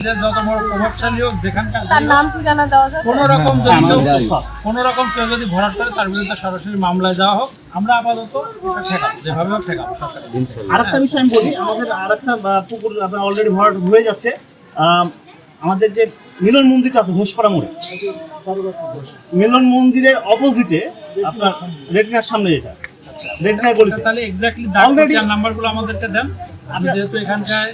যে যত বড় প্রভাবশালী হোক যেখানকার তার নাম ঠিকানা দেওয়া যাবে। কোনো রকম যদি কেউ কোনো রকম কেউ যদি ভরাট করে তার বিরুদ্ধে সরাসরি মামলায় যাওয়া হোক আমরা আপাতত এটা ঠেকাবো যেভাবে হোক ঠেকাবো সরকার আরেকটা বিষয় আমি বলি আমাদের আরেকটা আহ, পুকুর আপনার অলরেডি ভরাট হয়ে যাচ্ছে। আমাদের যে মিলন মন্দিরটা আছে ঘোষপাড়া মোড়ে মিলন মন্দিরের অপোজিটে আপনার রেটিনার সামনে যেটা রেটিনার গলিতে। তাহলে এক্স্যাক্টলি নাম্বারগুলো আমাদেরকে দেন। আমি যেহেতু এখানকার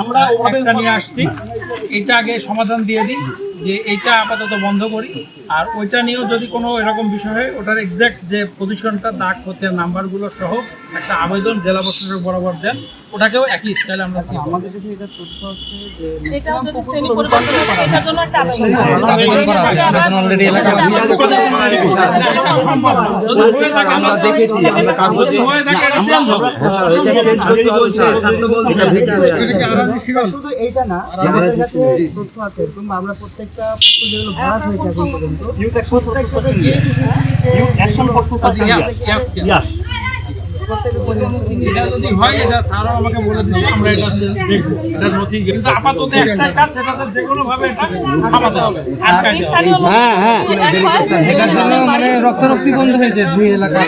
আমরা ওভাবে নিয়ে আসছি। Thank you. এটা আগে সমাধান দিয়ে দিই যে এইটা আপাতত বন্ধ করি। আর ওইটা নিয়েও যদি কোনো এরকম বিষয় হয় ওটার এক্সাক্ট যে পজিশনটা দাগ হতে নাম্বারগুলো সহ একটা আবেদন জেলা প্রশাসক বরাবর দেন ওটাকেও একই স্টাইলে আমরা। আমাদের কাছে এটা তথ্য যে দেখেছি কাগজে। শুধু এইটা না আমাদের কাছে তথ্য আছে আমরা প্রত্যেকটা যেগুলো ভরাট হয়েছে এখন পর্যন্ত। রক্তারক্তি বন্ধ হয়েছে দুই এলাকার।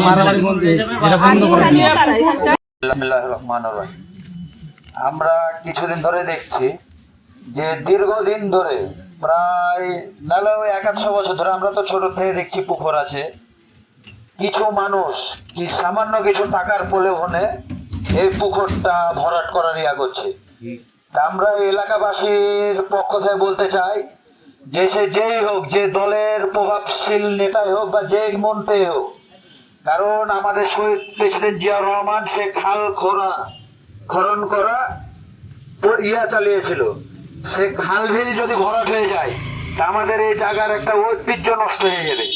মারামারি বন্ধ হয়েছে এটা বন্ধ করে আমরা কিছুদিন ধরে দেখছি যে দীর্ঘদিন ধরে, প্রায় নাহলে ওই এক একশো বছর ধরে আমরা তো ছোট থেকে দেখছি পুকুর আছে। কিছু মানুষ কি সামান্য কিছু টাকার প্রলোভনে এই পুকুরটা ভরাট করার ইয়া করছে। আমরা এলাকাবাসীর পক্ষ থেকে বলতে চাই যে সে যেই হোক, যে দলের প্রভাবশীল নেতাই হোক বা যে মন্ত্রী হোক, কারণ আমাদের শহীদ প্রেসিডেন্ট জিয়া রহমান, সে খাল খোরা খনন করা ইয়া চালিয়েছিল। সে খাল বিল যদি ভরাট হয়ে যায় আমাদের এই জায়গার একটা ঐতিহ্য নষ্ট হয়ে যাবে।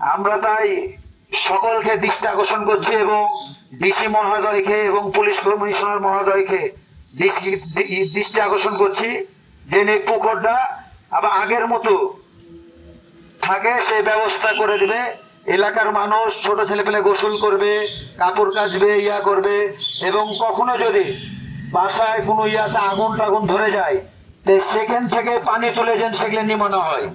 আমরা তাই সকলকে দৃষ্টি আকর্ষণ করছি এবং ডিসি মহোদয়কে এবং পুলিশ কমিশনার মহোদয়কে দৃষ্টি- আকর্ষণ করছি যে এই পুকুরটা আবার আগের মতো থাকে সেই ব্যবস্থা করে দিবে। এলাকার মানুষ ছোট ছেলে পেলে গোসল করবে, কাপড় কাচবে, ইয়া করবে, এবং কখনো যদি বাসায় কোনো ইয়াতে আগুন টাগুন ধরে যায় সেখান থেকে পানি তুলে যেন সেগুলো নিমানো হয়।